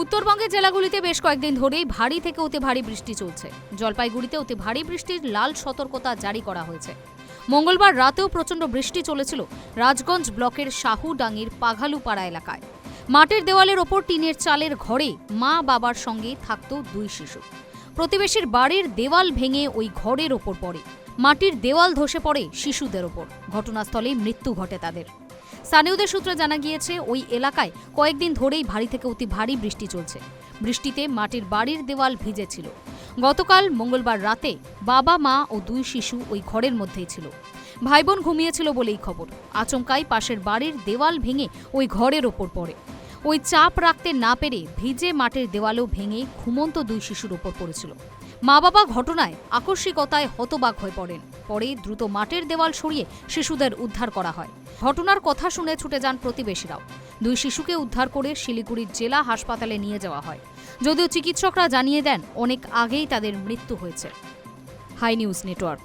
উত্তরবঙ্গের জেলাগুলিতে বেশ কয়েকদিন ধরেই ভারী থেকে অতি ভারী বৃষ্টি চলছে। জলপাইগুড়িতে অতি ভারী বৃষ্টির লাল সতর্কতা জারি করা হয়েছে। মঙ্গলবার রাতেও প্রচণ্ড বৃষ্টি চলেছিল রাজগঞ্জ ব্লকের শাহুডাঙ্গির পাঘালুপাড়া এলাকায়। মাটির দেওয়ালের ওপর টিনের চালের ঘরে মা বাবার সঙ্গে থাকত দুই শিশু। প্রতিবেশীর বাড়ির দেওয়াল ভেঙে ওই ঘরের ওপর পড়ে। মাটির দেওয়াল ধসে পড়ে শিশুদের ওপর। ঘটনাস্থলেই মৃত্যু ঘটে তাদের। স্থানীয়দের সূত্রে জানা গিয়েছে, ওই এলাকায় কয়েকদিন ধরেই ভারী থেকে অতি ভারী বৃষ্টি চলছে। বৃষ্টিতে মাটির বাড়ির দেওয়াল ভিজেছিল গতকাল মঙ্গলবার রাতে বাবা, মা ও দুই শিশু ওই ঘরের মধ্যেই ছিল। ভাই বোন ঘুমিয়েছিল বলেই খবর। আচমকাই পাশের বাড়ির দেওয়াল ভেঙে ওই ঘরের ওপর পড়ে। ওই চাপ রাখতে না পেরে ভিজে মাটির দেওয়ালও ভেঙে ঘুমন্ত দুই শিশুর ওপর পড়েছিল। মা বাবা ঘটনায় আকস্মিকতায় হতবাক হয়ে পড়েন। পরে দ্রুত মাটির দেওয়াল সরিয়ে শিশুদের উদ্ধার করা হয়। ঘটনার কথা শুনে ছুটে যান প্রতিবেশীরাও। দুই শিশুকে উদ্ধার করে শিলিগুড়ির জেলা হাসপাতালে নিয়ে যাওয়া হয়। যদিও চিকিৎসকরা জানিয়ে দেন, অনেক আগেই তাদের মৃত্যু হয়েছে। High news network.